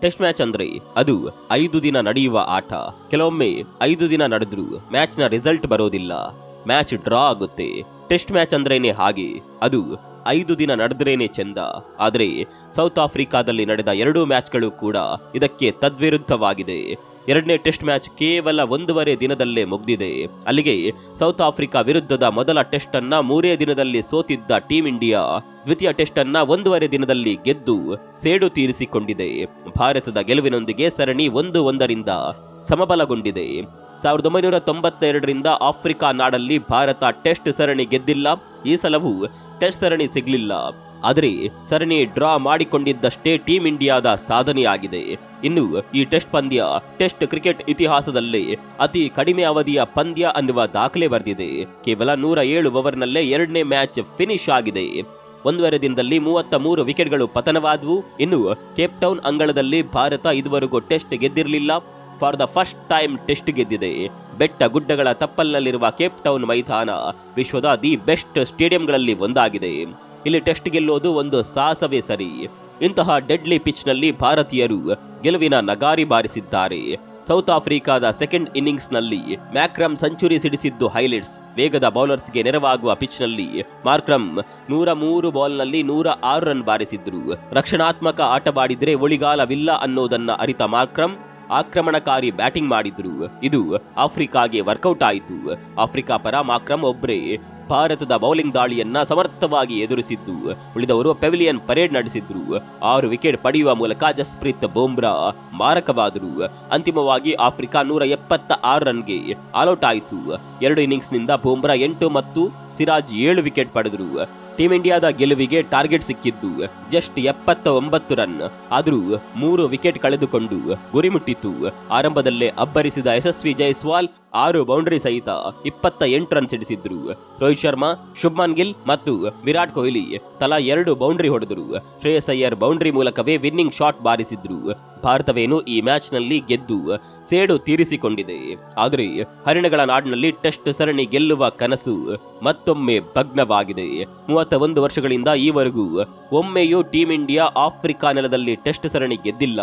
Test match ಅಂದ್ರೆ ಅದು ಐದು ದಿನ ನಡೆಯುವ ಆಟ. ಕೆಲವೊಮ್ಮೆ ಐದು ದಿನ ನಡೆದ್ರು ಮ್ಯಾಚ್ನ ರಿಸಲ್ಟ್ ಬರೋದಿಲ್ಲ. ಮ್ಯಾಚ್ ಡ್ರಾ ಆಗುತ್ತೆ. ಟೆಸ್ಟ್ ಮ್ಯಾಚ್ ಅಂದ್ರೇನೆ ಹಾಗೆ. ಅದು ಐದು ದಿನ ನಡೆದ್ರೇನೆ ಚೆಂದ. ಆದರೆ ಸೌತ್ ಆಫ್ರಿಕಾದಲ್ಲಿ ನಡೆದ ಎರಡೂ ಮ್ಯಾಚ್ಗಳು ಕೂಡ ಇದಕ್ಕೆ ತದ್ವಿರುದ್ಧವಾಗಿದೆ. ಎರಡನೇ ಟೆಸ್ಟ್ ಮ್ಯಾಚ್ ಕೇವಲ ಒಂದೂವರೆ ದಿನದಲ್ಲೇ ಮುಗ್ದಿದೆ. ಅಲ್ಲಿಗೆ ಸೌತ್ ಆಫ್ರಿಕಾ ವಿರುದ್ಧದ ಮೊದಲ ಟೆಸ್ಟ್ ಅನ್ನ ಮೂರೇ ದಿನದಲ್ಲಿ ಸೋತಿದ್ದ ಟೀಂ ಇಂಡಿಯಾ ದ್ವಿತೀಯ ಟೆಸ್ಟ್ ಅನ್ನ ಒಂದೂವರೆ ದಿನದಲ್ಲಿ ಗೆದ್ದು ಸೇಡು ತೀರಿಸಿಕೊಂಡಿದೆ. ಭಾರತದ ಗೆಲುವಿನೊಂದಿಗೆ ಸರಣಿ ಒಂದು ಒಂದರಿಂದ ಸಮಬಲಗೊಂಡಿದೆ. ಸಾವಿರದ ಒಂಬೈನೂರ ತೊಂಬತ್ತೆರಡರಿಂದ ಆಫ್ರಿಕಾ ನಾಡಲ್ಲಿ ಭಾರತ ಟೆಸ್ಟ್ ಸರಣಿ ಗೆದ್ದಿಲ್ಲ. ಈ ಸಲವೂ ಟೆಸ್ಟ್ ಸರಣಿ ಸಿಗಲಿಲ್ಲ. ಆದರೆ ಸರಣಿ ಡ್ರಾ ಮಾಡಿಕೊಂಡಿದ್ದಷ್ಟೇ ಟೀಂ ಇಂಡಿಯಾದ ಸಾಧನೆಯಾಗಿದೆ. ಇನ್ನು ಈ ಟೆಸ್ಟ್ ಪಂದ್ಯ ಟೆಸ್ಟ್ ಕ್ರಿಕೆಟ್ ಇತಿಹಾಸದಲ್ಲೇ ಅತಿ ಕಡಿಮೆ ಅವಧಿಯ ಪಂದ್ಯ ಅನ್ನುವ ದಾಖಲೆ ಬರೆದಿದೆ. ಕೇವಲ ನೂರ ಏಳು ಓವರ್ನಲ್ಲೇ ಎರಡನೇ ಮ್ಯಾಚ್ ಫಿನಿಶ್ ಆಗಿದೆ. ಒಂದೂವರೆ ದಿನದಲ್ಲಿ ಮೂವತ್ತ ಮೂರು ವಿಕೆಟ್ಗಳು ಪತನವಾದವು. ಇನ್ನು ಕೇಪ್ ಟೌನ್ ಅಂಗಳದಲ್ಲಿ ಭಾರತ ಇದುವರೆಗೂ test ಗೆದ್ದಿರಲಿಲ್ಲ. For the first time test ಗೆದ್ದಿದೆ. ಬೆಟ್ಟ ಗುಡ್ಡಗಳ ತಪ್ಪಲ್ನಲ್ಲಿರುವ ಕೇಪ್ ಟೌನ್ ಮೈದಾನ ವಿಶ್ವದ ದಿ ಬೆಸ್ಟ್ ಸ್ಟೇಡಿಯಂಗಳಲ್ಲಿ ಒಂದಾಗಿದೆ. ಇಲ್ಲಿ ಟೆಸ್ಟ್ ಗೆಲ್ಲೋದು ಒಂದು ಸಾಹಸವೇ ಸರಿ. ಇಂತಹ ಡೆಡ್ಲಿ ಪಿಚ್ನಲ್ಲಿ ಭಾರತೀಯರು ಗೆಲುವಿನ ನಗಾರಿ ಬಾರಿಸಿದ್ದಾರೆ. ಸೌತ್ ಆಫ್ರಿಕಾದ ಸೆಕೆಂಡ್ ಇನ್ನಿಂಗ್ಸ್ನಲ್ಲಿ ಮ್ಯಾಕ್ರಮ್ ಸೆಂಚುರಿ ಸಿಡಿಸಿದ್ದು ಹೈಲೈಟ್ಸ್. ವೇಗದ ಬೌಲರ್ಸ್ಗೆ ನೆರವಾಗುವ ಪಿಚ್ನಲ್ಲಿ ಮಾರ್ಕ್ರಮ್ ನೂರ ಮೂರು ಬಾಲ್ನಲ್ಲಿ ನೂರ ಆರು ರನ್ ಬಾರಿಸಿದ್ರು. ರಕ್ಷಣಾತ್ಮಕ ಆಟವಾಡಿದ್ರೆ ಒಳಿಗಾಲವಿಲ್ಲ ಅನ್ನೋದನ್ನ ಅರಿತ ಮಾರ್ಕ್ರಮ್ ಆಕ್ರಮಣಕಾರಿ ಬ್ಯಾಟಿಂಗ್ ಮಾಡಿದ್ರು. ಇದು ಆಫ್ರಿಕಾಗೆ ವರ್ಕೌಟ್ ಆಯಿತು. ಆಫ್ರಿಕಾ ಪರ ಮಾಕ್ರಮ್ ಒಬ್ರೇ ಭಾರತದ ಬೌಲಿಂಗ್ ದಾಳಿಯನ್ನ ಸಮರ್ಥವಾಗಿ ಎದುರಿಸಿದ್ದು. ಉಳಿದವರು ಪೆವಿಲಿಯನ್ ಪರೇಡ್ ನಡೆಸಿದ್ರು. ಆರು ವಿಕೆಟ್ ಪಡೆಯುವ ಮೂಲಕ ಜಸ್ಪ್ರೀತ್ ಬೋಮ್ರಾ ಮಾರಕವಾದರು. ಅಂತಿಮವಾಗಿ ಆಫ್ರಿಕಾ ನೂರ ಎಪ್ಪತ್ತ ಆರು ರನ್ಗೆ ಆಲೌಟ್ ಆಯಿತು. ಎರಡು ಇನ್ನಿಂಗ್ಸ್ನಿಂದ ಬೋಮ್ರಾ ಎಂಟು ಮತ್ತು ಸಿರಾಜ್ ಏಳು ವಿಕೆಟ್ ಪಡೆದರು. ಟೀಂ ಇಂಡಿಯಾದ ಗೆಲುವಿಗೆ ಟಾರ್ಗೆಟ್ ಸಿಕ್ಕಿದ್ದು ಜಸ್ಟ್ ಎಪ್ಪತ್ತ ಒಂಬತ್ತು ರನ್. ಆದರೂ ಮೂರು ವಿಕೆಟ್ ಕಳೆದುಕೊಂಡು ಗುರಿ ಮುಟ್ಟಿತು ಆರಂಭದಲ್ಲೇ ಅಬ್ಬರಿಸಿದ ಯಶಸ್ವಿ ಜೈಸ್ವಾಲ್ ಆರು ಬೌಂಡರಿ ಸಹಿತ ಇಪ್ಪತ್ತ ಎಂಟು ರನ್ ಸಿಡಿಸಿದ್ರು. ರೋಹಿತ್ ಶರ್ಮಾ, ಶುಭ್ಮನ್ ಗಿಲ್ ಮತ್ತು ವಿರಾಟ್ ಕೊಹ್ಲಿ ತಲಾ ಎರಡು ಬೌಂಡರಿ ಹೊಡೆದರು. ಶ್ರೇಯಸ್ ಅಯ್ಯರ್ ಬೌಂಡರಿ ಮೂಲಕವೇ ವಿನ್ನಿಂಗ್ ಶಾಟ್ ಬಾರಿಸಿದ್ರು. ಭಾರತವೇನು ಈ ಮ್ಯಾಚ್ನಲ್ಲಿ ಗೆದ್ದು ಸೇಡು ತೀರಿಸಿಕೊಂಡಿದೆ. ಆದರೆ ಹರಿಣಗಳ ನಾಡಿನಲ್ಲಿ ಟೆಸ್ಟ್ ಸರಣಿ ಗೆಲ್ಲುವ ಕನಸು ಮತ್ತೊಮ್ಮೆ ಭಗ್ನವಾಗಿದೆ. ಮೂವತ್ತ ಒಂದು ವರ್ಷಗಳಿಂದ ಈವರೆಗೂ ಒಮ್ಮೆಯೂ ಟೀಂ ಇಂಡಿಯಾ ಆಫ್ರಿಕಾ ನೆಲದಲ್ಲಿ ಟೆಸ್ಟ್ ಸರಣಿ ಗೆದ್ದಿಲ್ಲ.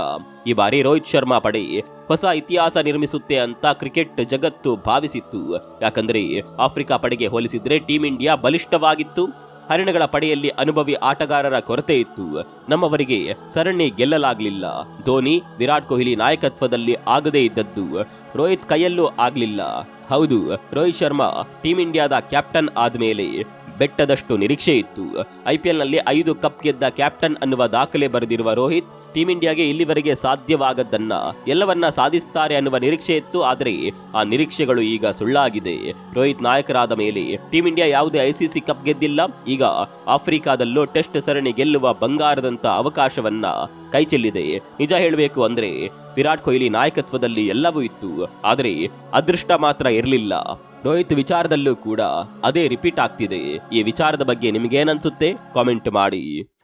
ಈ ಬಾರಿ ರೋಹಿತ್ ಶರ್ಮಾ ಪಡೆ ಹೊಸ ಇತಿಹಾಸ ನಿರ್ಮಿಸುತ್ತೆ ಅಂತ ಕ್ರಿಕೆಟ್ ಜಗತ್ತು ಭಾವಿಸಿತ್ತು. ಯಾಕಂದ್ರೆ ಆಫ್ರಿಕಾ ಪಡೆಗೆ ಹೋಲಿಸಿದ್ರೆ ಟೀಂ ಇಂಡಿಯಾ ಬಲಿಷ್ಠವಾಗಿತ್ತು. ಹರಿಣಗಳ ಪಡೆಯಲ್ಲಿ ಅನುಭವಿ ಆಟಗಾರರ ಕೊರತೆ ಇತ್ತು. ನಮ್ಮವರಿಗೆ ಸರಣಿ ಗೆಲ್ಲಲಾಗಲಿಲ್ಲ. ಧೋನಿ, ವಿರಾಟ್ ಕೊಹ್ಲಿ ನಾಯಕತ್ವದಲ್ಲಿ ಆಗದೇ ಇದ್ದದ್ದು ರೋಹಿತ್ ಕೈಯಲ್ಲೂ ಆಗಲಿಲ್ಲ. ಹೌದು, ರೋಹಿತ್ ಶರ್ಮಾ ಟೀಂ ಇಂಡಿಯಾದ ಕ್ಯಾಪ್ಟನ್ ಆದ್ಮೇಲೆ ಬೆಟ್ಟದಷ್ಟು ನಿರೀಕ್ಷೆ ಇತ್ತು. ಐಪಿಎಲ್ನಲ್ಲಿ ಐದು ಕಪ್ ಗೆದ್ದ ಕ್ಯಾಪ್ಟನ್ ಅನ್ನುವ ದಾಖಲೆ ಬರೆದಿರುವ ರೋಹಿತ್, ಟೀಂ ಇಂಡಿಯಾಗೆ ಇಲ್ಲಿವರೆಗೆ ಸಾಧ್ಯವಾಗದ್ದನ್ನ ಎಲ್ಲವನ್ನ ಸಾಧಿಸ್ತಾರೆ ಅನ್ನುವ ನಿರೀಕ್ಷೆ ಇತ್ತು, ಆದರೆ ಆ ನಿರೀಕ್ಷೆಗಳು ಈಗ ಸುಳ್ಳಾಗಿದೆ. ರೋಹಿತ್ ನಾಯಕರಾದ ಮೇಲೆ ಟೀಂ ಇಂಡಿಯಾ ಯಾವುದೇ ಐಸಿಸಿ ಕಪ್ ಗೆದ್ದಿಲ್ಲ, ಈಗ ಆಫ್ರಿಕಾದಲ್ಲೂ ಟೆಸ್ಟ್ ಸರಣಿ ಗೆಲ್ಲುವ ಬಂಗಾರದಂತ ಅವಕಾಶವನ್ನ ಕೈಚೆಲ್ಲಿದೆ ನಿಜ ಹೇಳಬೇಕು ಅಂದ್ರೆ ವಿರಾಟ್ ಕೊಹ್ಲಿ ನಾಯಕತ್ವದಲ್ಲಿ ಎಲ್ಲವೂ ಇತ್ತು, ಆದರೆ ಅದೃಷ್ಟ ಮಾತ್ರ ಇರಲಿಲ್ಲ. ರೋಹಿತ್ ವಿಚಾರದಲ್ಲೂ ಕೂಡ ಅದೇ ರಿಪೀಟ್ ಆಗ್ತಿದೆ. ಈ ವಿಚಾರದ ಬಗ್ಗೆ ನಿಮಗೇನನ್ಸುತ್ತೆ? ಕಾಮೆಂಟ್ ಮಾಡಿ.